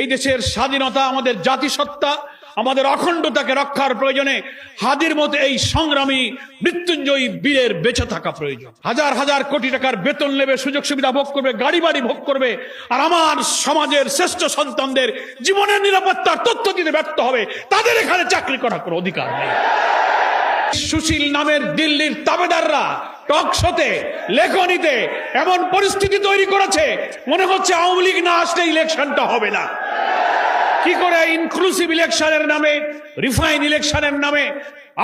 এই দেশের স্বাধীনতা আমাদের জাতিসত্তা, আমাদের অখণ্ডতাকে রক্ষার প্রয়োজনে হাদির মতো এই সংগ্রামী মৃত্যুঞ্জয়ী বীরের বেঁচে থাকা প্রয়োজন। হাজার হাজার কোটি টাকার বেতন নেবে, সুযোগ সুবিধা ভোগ করবে, গাড়ি বাড়ি ভোগ করবে, আর আমার সমাজের শ্রেষ্ঠ সন্তানদের জীবনের নিরাপত্তার তথ্য দিতে ব্যর্থ হবে। তাদের এখানে চাকরি করার কোনো অধিকার নেই। সুশীল নামের দিল্লির তাবেদাররা টকশোতে লেখনীতে এমন পরিস্থিতি তৈরি করেছে, মনে হচ্ছে আওয়ামী লীগ না আসলে ইলেকশনটা হবে না। কি করে ইনক্লুসিভ ইলেকশনের নামে রিফাইন ইলেকশনের নামে,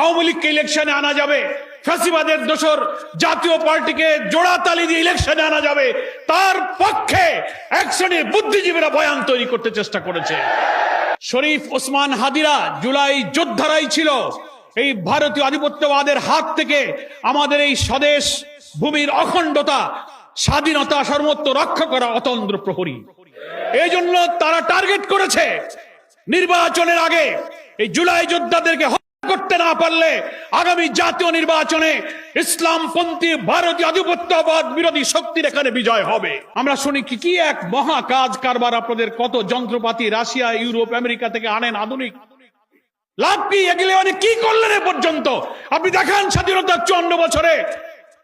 আওয়ামী লীগকে ইলেকশনে আনা যাবে? ফ্যাসিবাদের দোসর জাতীয় পার্টিকে জোড়া তালি দিয়ে ইলেকশনে আনা যাবে? তার পক্ষে এক শ্রেণির বুদ্ধিজীবীরা বয়ান তৈরি করতে চেষ্টা করেছে। শরীফ ওসমান হাদিরা জুলাই যোদ্ধারাই ছিল। এই ভারতীয় আধিপত্যবাদের হাত থেকে আমাদের এই স্বদেশ ভূমির অখণ্ডতা, স্বাধীনতা সর্বত্র রক্ষা করা অতন্ত্র প্রহরী। এই জন্য তারা টার্গেট করেছে নির্বাচনের আগে এই জুলাই যোদ্ধাদেরকে করতে না পারলে আগামী জাতীয় নির্বাচনে ইসলামপন্থী ভারতীয় আধিপত্যবাদ বিরোধী শক্তির এখানে বিজয় হবে। আমরা শুনি কি কি এক মহা কাজ কারবার আপনাদের কত যন্ত্রপাতি রাশিয়া, ইউরোপ, আমেরিকা থেকে আনেন আধুনিক। লাভ কি? এগুলো মানে কি করলেন এ পর্যন্ত? আপনি দেখান স্বাধীনতার চুয়ান্ন বছরে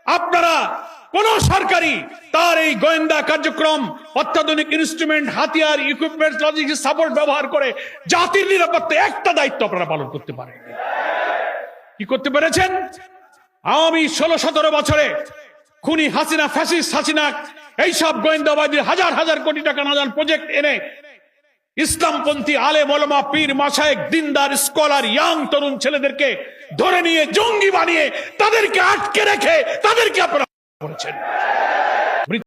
আপনারা কোন সরকারি তার এই গোয়েন্দা কার্যক্রম, অত্যাধুনিক ইনস্ট্রুমেন্ট হাতিয়ার ইকুইপমেন্ট লজিস্টিক সাপোর্ট ব্যবহার করে জাতির নিরাপত্তা একটা দায়িত্ব আপনারা পালন করতে পারেন। কি করতে পেরেছেন? আওয়ামী ষোলো সতেরো বছরে খুনি হাসিনা ফ্যাসিস হাসিনা, এইসব গোয়েন্দাবাদীর হাজার হাজার কোটি টাকা নাজান প্রজেক্ট এনে ইসলামপন্থী আলে মলমা পীর মাসায়েক দিনদার, স্কলার ইয়াং তরুণ ছেলেদেরকে ধরে নিয়ে, জঙ্গি বানিয়ে তাদেরকে আটকে রেখে তাদেরকে আপনারা Mountain.